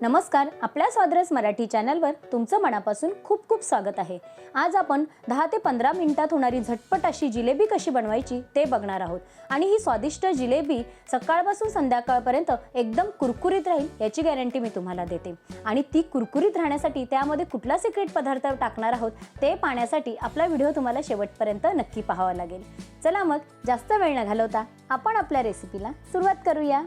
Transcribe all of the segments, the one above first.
नमस्कार आपल्या स्वाद्रस मराठी चॅनलवर तुमचं मनापासून खूप खूप स्वागत आहे. आज आपण दहा ते पंधरा मिनिटात होणारी झटपट अशी जिलेबी कशी बनवायची ते बघणार आहोत. आणि ही स्वादिष्ट जिलेबी सकाळपासून संध्याकाळपर्यंत एकदम कुरकुरीत राहील याची गॅरंटी मी तुम्हाला देते. आणि ती कुरकुरीत राहण्यासाठी त्यामध्ये कुठला सिक्रेट पदार्थ टाकणार आहोत ते पाहण्यासाठी आपला व्हिडिओ तुम्हाला शेवटपर्यंत नक्की पाहावा लागेल. चला मग जास्त वेळ न घालवता आपण आपल्या रेसिपीला सुरुवात करूया.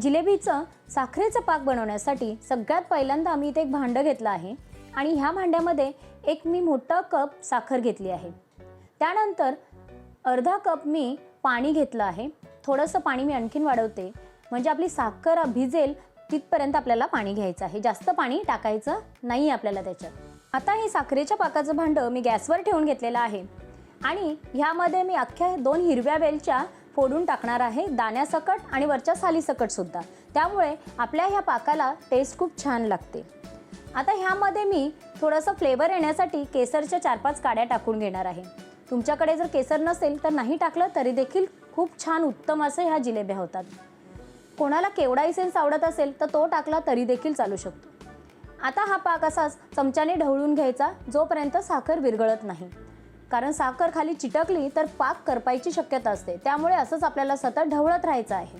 जिलेबीचं साखरेचं पाक बनवण्यासाठी सगळ्यात पहिल्यांदा आम्ही इथे एक भांडं घेतलं आहे. आणि ह्या भांड्यामध्ये एक मी मोठा कप साखर घेतली आहे. त्यानंतर अर्धा कप मी पाणी घेतलं आहे. थोडंसं पाणी मी आणखीन वाढवते. म्हणजे आपली साखर भिजेल तिथपर्यंत आपल्याला पाणी घ्यायचं आहे. जास्त पाणी टाकायचं नाही आपल्याला त्याच्यात. आता हे साखरेच्या पाकाचं भांडं मी गॅसवर ठेवून घेतलेलं आहे. आणि ह्यामध्ये मी अख्ख्या दोन हिरव्या वेलच्या फोडून टाकणार आहे दाण्यासकट आणि वरच्या सालीसकटसुद्धा त्यामुळे आपल्या ह्या पाकाला टेस्ट खूप छान लागते. आता ह्यामध्ये मी थोडंसं फ्लेवर येण्यासाठी केसरच्या चार पाच काड्या टाकून घेणार आहे. तुमच्याकडे जर केसर नसेल तर नाही टाकलं तरी देखील खूप छान उत्तम असे ह्या जिलेब्या होतात. कोणाला केवढा इसेन्स आवडत असेल तर तो टाकला तरी देखील चालू शकतो. आता हा पाक असाच चमच्याने ढवळून घ्यायचा जोपर्यंत साखर विरघळत नाही. कारण साखर खाली चिटकली तर पाक करपायची शक्यता असते. त्यामुळे असंच आपल्याला सतत ढवळत राहायचं आहे.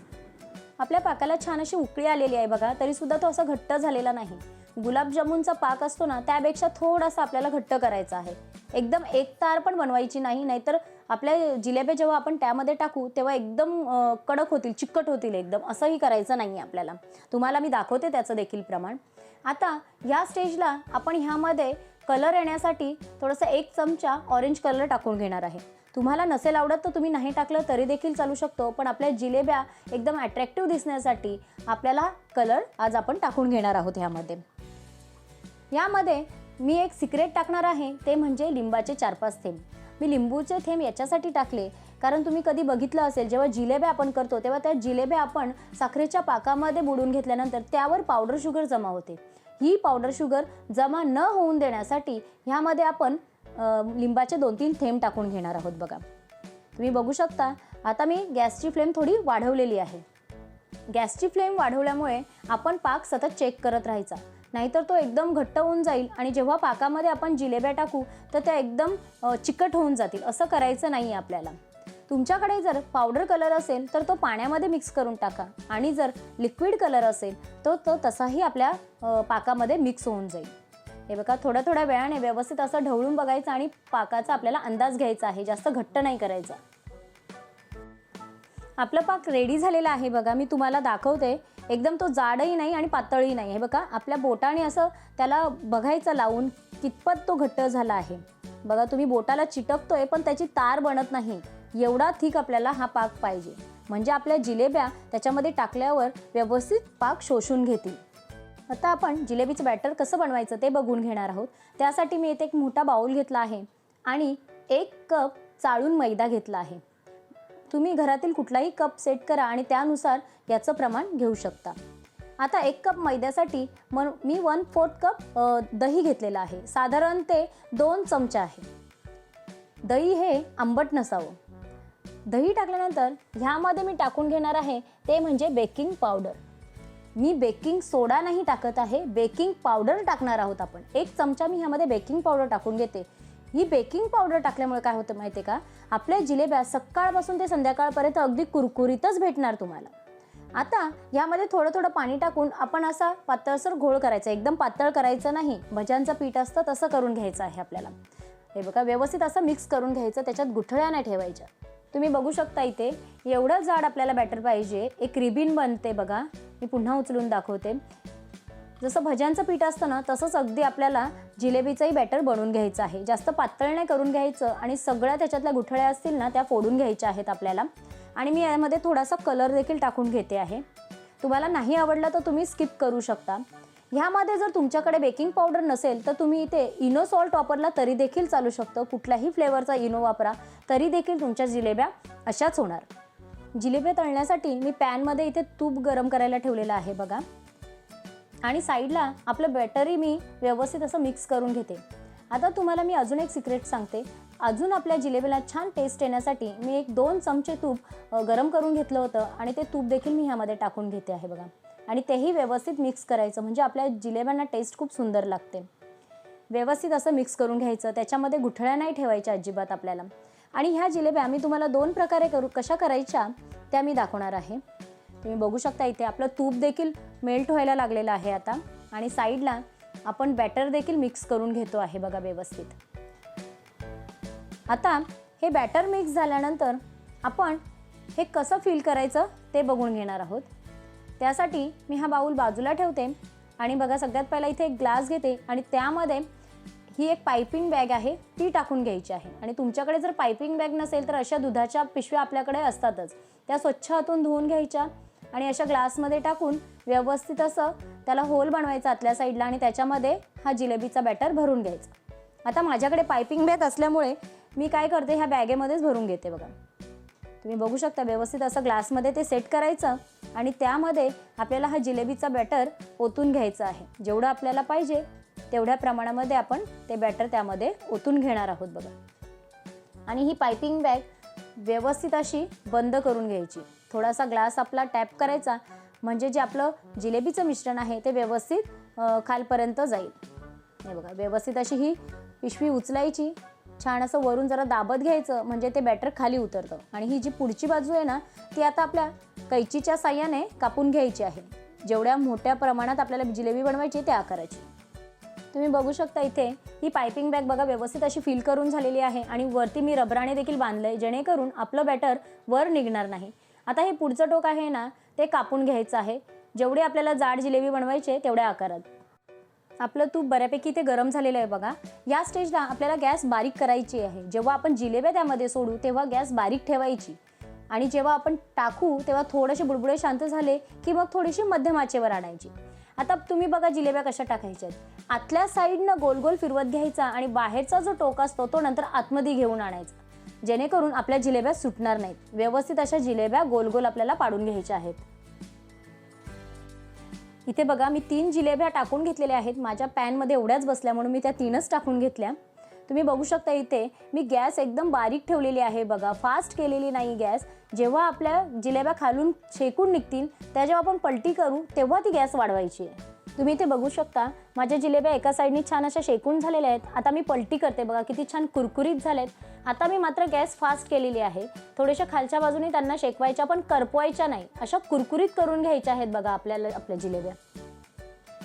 आपल्या पाकाला छान अशी उकळी आलेली आहे बघा तरीसुद्धा तो असा घट्ट झालेला नाही. गुलाबजामुनचा पाक असतो ना त्यापेक्षा थोडासा आपल्याला घट्ट करायचा आहे. एकदम एक तार पण बनवायची नाही नाहीतर आपल्या जिलेब्या जेव्हा आपण त्यामध्ये टाकू तेव्हा एकदम कडक होतील चिकट होतील एकदम. असंही करायचं नाही आपल्याला. तुम्हाला मी दाखवते त्याचं देखील प्रमाण. आता ह्या स्टेजला आपण ह्यामध्ये कलर येण्यासाठी थोडंसं एक चमचा ऑरेंज कलर टाकून घेणार आहे. तुम्हाला नसेल आवडत तर तुम्ही नाही टाकलं तरी देखील चालू शकतो पण आपल्या जिलेब्या एकदम अट्रॅक्टिव्ह दिसण्यासाठी आपल्याला कलर आज आपण टाकून घेणार आहोत ह्यामध्ये यामध्ये मी एक सिक्रेट टाकणार आहे ते म्हणजे लिंबाचे चार पाच थेंब. मी लिंबूचे थेंब याच्यासाठी टाकले कारण तुम्ही कधी बघितलं असेल जेव्हा जिलेब्या आपण करतो तेव्हा त्या जिलेब्या आपण साखरेच्या पाकामध्ये बुडून घेतल्यानंतर त्यावर पावडर शुगर जमा होते. ही पावडर शुगर जमा न होऊन देण्यासाठी ह्यामध्ये आपण लिंबाचे दोन तीन थेंब टाकून घेणार आहोत बघा. तुम्ही बघू शकता आता मी गॅसची फ्लेम थोडी वाढवलेली आहे. गॅसची फ्लेम वाढवल्यामुळे आपण पाक सतत चेक करत राहायचा. नाहीतर तो एकदम घट्ट होऊन जाईल आणि जेव्हा पाकामध्ये आपण जिलेब्या टाकू तर त्या एकदम चिकट होऊन जातील. असं करायचं नाही आहे आपल्याला. तुमच्याकडे जर पावडर कलर असेल तर तो पाण्यामध्ये मिक्स करून टाका. आणि जर लिक्विड कलर असेल तो तो तसाही आपल्या पाकामध्ये मिक्स होऊन जाईल. हे बघा थोड्या थोड्या वेळाने व्यवस्थित असं ढवळून बघायचं आणि पाकाचा आपल्याला अंदाज घ्यायचा आहे. जास्त घट्ट नाही करायचा. आपलं पाक रेडी झालेला आहे बघा. मी तुम्हाला दाखवते. एकदम तो जाडही नाही आणि पातळही नाही. हे बघा आपल्या बोटाने असं त्याला बघायचं लावून कितपत तो घट्ट झाला आहे. बघा तुम्ही बोटाला चिटकतोय पण त्याची तार बनत नाही. एवढा थिक आपल्याला हा पाक पाहिजे. म्हणजे आपल्या जिलेब्या त्याच्यामध्ये टाकल्यावर व्यवस्थित पाक शोषून घेतील. आता आपण जिलेबीचं बॅटर कसं बनवायचं ते बघून घेणार आहोत. त्यासाठी मी इथे एक मोठा बाऊल घेतला आहे आणि एक कप चाळून मैदा घेतला आहे. तुम्ही घरातील कुठलाही कप सेट करा आणि त्यानुसार याचं प्रमाण घेऊ शकता. आता एक कप मैद्यासाठी मग मी वन फोर्थ कप दही घेतलेलं आहे. साधारण ते दोन चमचे आहे. दही हे आंबट नसावं. दही टाकल्यानंतर ह्यामध्ये मी टाकून घेणार आहे ते म्हणजे बेकिंग पावडर. मी बेकिंग सोडा नाही टाकत आहे बेकिंग पावडर टाकणार आहोत आपण. एक चमचा मी ह्यामध्ये बेकिंग पावडर टाकून घेते. ही बेकिंग पावडर टाकल्यामुळे काय होतं माहिती आहे का? आपल्या जिलेब्या सकाळपासून ते संध्याकाळपर्यंत अगदी कुरकुरीतच भेटणार तुम्हाला. आता यामध्ये थोडं थोडं पाणी टाकून आपण असा पातळसर घोळ करायचा एकदम पातळ करायचं नाही. भज्यांचं पीठ असतं तसं करून घ्यायचं आहे आपल्याला. हे बघा व्यवस्थित असं मिक्स करून घ्यायचं त्याच्यात गुठळ्या नाही ठेवायच्या. तुम्ही बघू शकता इथे एवढं जाड आपल्याला बॅटर पाहिजे. एक रिबिन बनते बघा. मी पुन्हा उचलून दाखवते. जसं भज्यांचं पीठ असतं ना तसंच अगदी आपल्याला जिलेबीचंही बॅटर बनवून घ्यायचं आहे. जास्त पातळ नाही करून घ्यायचं आणि सगळ्या त्याच्यातल्या गुठळ्या असतील ना त्या फोडून घ्यायच्या आहेत आपल्याला. आणि मी यामध्ये थोडासा कलर देखील टाकून घेते आहे. तुम्हाला नाही आवडला तर तुम्ही स्किप करू शकता. ह्यामध्ये जर तुमच्याकडे बेकिंग पावडर नसेल तर तुम्ही इथे इनो सॉल्ट वापरला तरी देखील चालू शकतो. कुठल्याही फ्लेवरचा इनो वापरा तरी देखील तुमच्या जिलेब्या अशाच होणार. जिलेब्या तळण्यासाठी मी पॅनमध्ये इथे तूप गरम करायला ठेवलेलं आहे बघा. आणि साईडला आपलं बॅटरी मी व्यवस्थित असं मिक्स करून घेते. आता तुम्हाला मी अजून एक सिक्रेट सांगते. अजून आपल्या जिलेबीला छान टेस्ट येण्यासाठी मी एक दोन चमचे तूप गरम करून घेतलं होतं आणि ते तूप देखील मी ह्यामध्ये टाकून घेते आहे बघा. आणि तेही व्यवस्थित मिक्स करायचं. म्हणजे आपल्या जिलेब्यांना टेस्ट खूप सुंदर लागते. व्यवस्थित असं मिक्स करून घ्यायचं. त्याच्यामध्ये गुठळ्या नाही ठेवायच्या अजिबात आपल्याला. आणि ह्या जिलेब्या मी तुम्हाला दोन प्रकारे करू कशा करायच्या त्या मी दाखवणार आहे. तुम्ही बघू शकता इथे आपलं तूप देखील मेल्ट व्हायला लागलेलं आहे आता. आणि साईडला आपण बॅटर देखील मिक्स करून घेतो आहे बघा व्यवस्थित. आता हे बॅटर मिक्स झाल्यानंतर आपण हे कसं फील करायचं ते बघून घेणार आहोत. त्यासाठी मी हा बाऊल बाजूला ठेवते आणि बघा सगळ्यात पहिला इथे एक ग्लास घेते आणि त्यामध्ये ही एक पायपिंग बॅग आहे ती टाकून घ्यायची आहे. आणि तुमच्याकडे जर पायपिंग बॅग नसेल तर अशा दुधाच्या पिशव्या आपल्याकडे असतातच. त्या स्वच्छ हातून धुवून घ्यायच्या आणि अशा ग्लासमध्ये टाकून व्यवस्थित असं त्याला होल बनवायचा आतल्या साईडला आणि त्याच्यामध्ये हा जिलेबीचा बॅटर भरून घ्यायचा. आता माझ्याकडे पायपिंग बॅग असल्यामुळे मी काय करते ह्या बॅगेमध्येच भरून घेते बघा. तुम्ही बघू शकता व्यवस्थित असं ग्लासमध्ये ते सेट करायचं आणि त्यामध्ये आपल्याला हा जिलेबीचा बॅटर ओतून घ्यायचा आहे. जेवढं आपल्याला पाहिजे तेवढ्या प्रमाणामध्ये आपण ते बॅटर त्यामध्ये ओतून घेणार आहोत बघा. आणि ही पायपिंग बॅग व्यवस्थित अशी बंद करून घ्यायची. थोडासा ग्लास आपला टॅप करायचा म्हणजे जे आपलं जिलेबीचं मिश्रण आहे ते व्यवस्थित खालपर्यंत जाईल. हे बघा व्यवस्थित अशी ही पिशवी उचलायची. छान असं वरून जरा दाबत घ्यायचं म्हणजे ते बॅटर खाली उतरतं. आणि ही जी पुढची बाजू आहे ना ती आता आपल्या कैचीच्या साह्याने कापून घ्यायची आहे. जेवढ्या मोठ्या प्रमाणात आपल्याला जिलेबी बनवायची त्या आकाराची. तुम्ही बघू शकता इथे ही पायपिंग बॅग बघा व्यवस्थित अशी फिल करून झालेली आहे आणि वरती मी रबराने देखील बांधलंय जेणेकरून आपलं बॅटर वर निघणार नाही. आता हे पुढचं टोक आहे ना ते कापून घ्यायचं आहे. जेवढे आपल्याला जाड जिलेबी बनवायचे तेवढ्या आकारात. आपलं तूप बऱ्यापैकी ते गरम झालेलं आहे बघा. या स्टेजला आपल्याला गॅस बारीक करायची आहे. जेव्हा आपण जिलेब्या त्यामध्ये सोडू तेव्हा गॅस बारीक ठेवायची. आणि जेव्हा आपण टाकू तेव्हा थोडेसे बुडबुडे शांत झाले की मग थोडीशी मध्यम आचेवर आणायची. आता तुम्ही बघा जिलेब्या कशा टाकायच्या आहेत आतल्या साईडनं गोल गोल फिरवत घ्यायचा आणि बाहेरचा जो टोक असतो तो नंतर आतमध्ये घेऊन आणायचा. जेणेकरून आपल्या जिलेब्या सुटणार नाहीत. व्यवस्थित अशा जिलेब्या गोल गोल आपल्याला पाडून घ्यायच्या आहेत. इथे बघा मी तीन जिलेब्या टाकून घेतलेल्या आहेत. माझ्या पॅनमध्ये एवढ्याच बसल्या म्हणून मी त्या तीनच टाकून घेतल्या. तुम्ही बघू शकता इथे मी गॅस एकदम बारीक ठेवलेली आहे बघा. फास्ट केलेली नाही गॅस. जेव्हा आपल्या जिलेब्या खालून शेकून निघतील त्या जेव्हा आपण पलटी करू तेव्हा ती गॅस वाढवायची आहे. तुम्ही इथे बघू शकता माझ्या जिलेब्या एका साईडनी छान अशा शेकून झालेल्या आहेत. आता मी पलटी करते बघा किती छान कुरकुरीत झालेत. आता मी मात्र गॅस फास्ट केलेली आहे. थोड्याशा खालच्या बाजूने त्यांना शेकवायच्या पण करपवायच्या नाही. अशा कुरकुरीत करून घ्यायच्या आहेत बघा आपल्याला आपल्या जिलेब्या.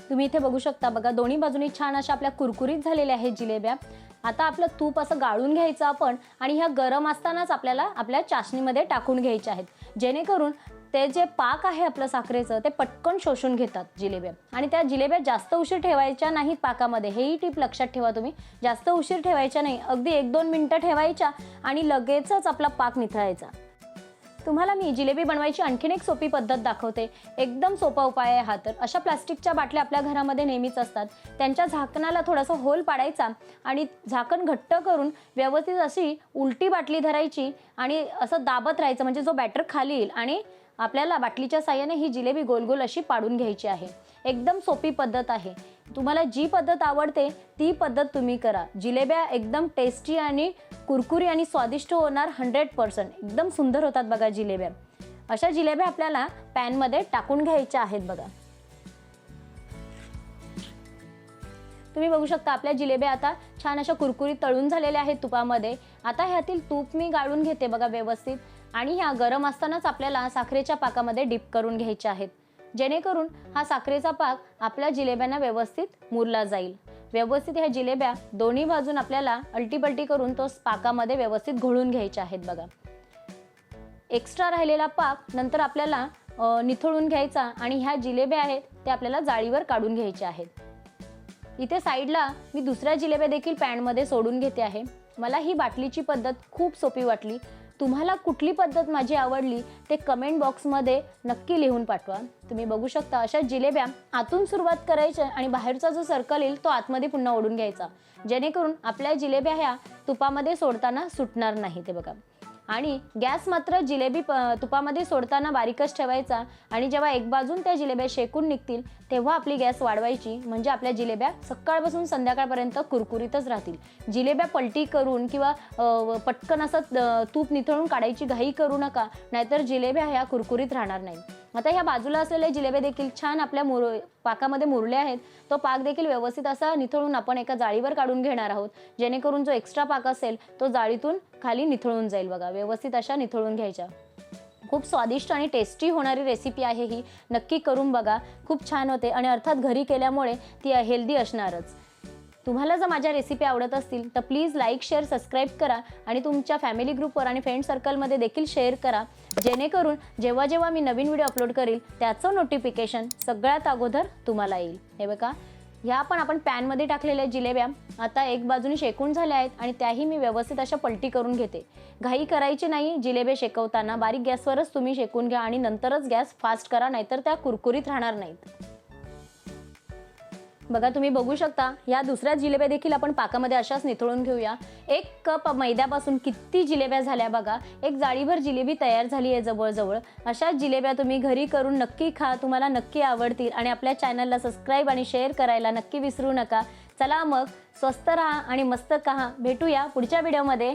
तुम्ही इथे बघू शकता बघा दोन्ही बाजूनी छान अशा आपल्या कुरकुरीत झालेल्या आहेत जिलेब्या. आता आपलं तूप असं गाळून घ्यायचं आपण आणि ह्या गरम असतानाच आपल्याला आपल्या चाशणीमध्ये टाकून घ्यायचे आहेत. जेणेकरून ते जे पाक आहे आपलं साखरेचं ते पटकन शोषून घेतात जिलेब्या. आणि त्या जिलेब्या जास्त उशीर ठेवायच्या नाहीत पाकामध्ये. हेही टीप लक्षात ठेवा तुम्ही. जास्त उशीर ठेवायच्या नाही. अगदी एक दोन मिनटं ठेवायच्या आणि लगेचच आपला पाक निथळायचा. तुम्हाला मी जिलेबी बनवायची आणखीन एक सोपी पद्धत दाखवते. एकदम सोपा उपाय आहे हा तर. अशा प्लास्टिकच्या बाटल्या आपल्या घरामध्ये नेहमीच असतात. त्यांच्या झाकणाला थोडासा होल पाडायचा आणि झाकण घट्ट करून व्यवस्थित अशी उलटी बाटली धरायची आणि असं दाबत राहायचं म्हणजे जो बॅटर खाली येईल आणि आपल्याला बाटलीच्या साह्याने ही जिलेबी गोल गोल अशी पाडून घ्यायची आहे. एकदम सोपी पद्धत आहे. तुम्हाला जी पद्धत आवडते ती पद्धत तुम्ही करा. जिलेब्या एकदम टेस्टी आणि कुरकुरी आणि स्वादिष्ट होणार हंड्रेड पर्सेंट एकदम सुंदर होतात बघा जिलेब्या. अशा जिलेब्या आपल्याला पॅनमध्ये टाकून घ्यायच्या आहेत बघा. तुम्ही बघू शकता आपल्या जिलेब्या आता छान अशा कुरकुरीत तळून झालेल्या आहेत तुपामध्ये. आता ह्यातील तूप मी गाळून घेते बघा व्यवस्थित. आणि ह्या गरम असतानाच आपल्याला साखरेच्या पाकामध्ये डिप करून घ्यायच्या आहेत. जेणेकरून हा साखरेचा पाक आपल्या जिलेब्यांना व्यवस्थित मुरला जाईल. व्यवस्थित ह्या जिलेब्या दोन्ही बाजून आपल्याला अल्टीपल्टी करून तो पाकामध्ये व्यवस्थित घोळून घ्यायच्या आहेत बघा. एक्स्ट्रा राहिलेला पाक नंतर आपल्याला निथळून घ्यायचा आणि ह्या जिलेब्या आहेत ते आपल्याला जाळीवर काढून घ्यायच्या आहेत. इथे साईडला मी दुसऱ्या जिलेब्या देखील पॅनमध्ये सोडून घेते आहे. मला ही बाटलीची पद्धत खूप सोपी वाटली. तुम्हाला कुठली पद्धत माझी आवडली ते कमेंट बॉक्समध्ये नक्की लिहून पाठवा. तुम्ही बघू शकता अशा जिलेब्या आतून सुरुवात करायच्या आणि बाहेरचा जो सर्कल येईल तो आतमध्ये पुन्हा ओढून घ्यायचा. जेणेकरून आपल्या जिलेब्या ह्या तुपामध्ये सोडताना सुटणार नाही ते बघा. आणि गॅस मात्र जिलेबी प तुपामध्ये सोडताना बारीकच ठेवायचा आणि जेव्हा एक बाजून त्या जिलेब्या शेकून निघतील तेव्हा आपली गॅस वाढवायची. म्हणजे आपल्या जिलेब्या सकाळपासून संध्याकाळपर्यंत कुरकुरीतच राहतील. जिलेब्या पलटी करून किंवा पटकन असं तूप निथळून काढायची घाई करू नका. नाहीतर जिलेब्या ह्या कुरकुरीत राहणार नाही आता ह्या बाजूला असलेले जिलेबे देखील छान आपल्या मुर पाकामध्ये मुरले आहेत. तो पाक देखील व्यवस्थित असा निथळून आपण एका जाळीवर काढून घेणार आहोत. जेणेकरून जो एक्स्ट्रा पाक असेल तो जाळीतून खाली निथळून जाईल बघा. व्यवस्थित अशा निथळून घ्यायच्या. खूप स्वादिष्ट आणि टेस्टी होणारी रेसिपी आहे ही. नक्की करून बघा. खूप छान होते आणि अर्थात घरी केल्यामुळे ती हेल्दी असणारच. तुम्हाला जर माझ्या रेसिपी आवडत असतील तर प्लीज लाईक शेअर सबस्क्राईब करा आणि तुमच्या फॅमिली ग्रुपवर आणि फ्रेंड सर्कलमध्ये देखील शेअर करा. जेणेकरून जेव्हा जेव्हा मी नवीन व्हिडिओ अपलोड करेल त्याचं नोटिफिकेशन सगळ्यात अगोदर तुम्हाला येईल. हे बघा ह्या पण आपण पॅनमध्ये टाकलेल्या जिलेब्या आता एक बाजूने शेकून झाल्या आहेत आणि त्याही मी व्यवस्थित अशा पलटी करून घेते. घाई करायची नाही जिलेबे शेकवताना बारीक गॅसवरच तुम्ही शेकून घ्या आणि नंतरच गॅस फास्ट करा नाहीतर त्या कुरकुरीत राहणार नाहीत. बघा तुम्ही बघू शकता या दुसऱ्या जिलेब्या देखील आपण पाकामध्ये अशाच निथळून घेऊया. एक कप मैद्यापासून किती जिलेब्या झाल्या बघा एक जाळीभर जिलेबी तयार झाली आहे जवळजवळ. अशाच जिलेब्या तुम्ही घरी करून नक्की खा तुम्हाला नक्की आवडतील आणि आपल्या चॅनलला सबस्क्राईब आणि शेअर करायला नक्की विसरू नका. चला मग स्वस्त राहा आणि मस्त कहा. भेटूया पुढच्या व्हिडिओमध्ये.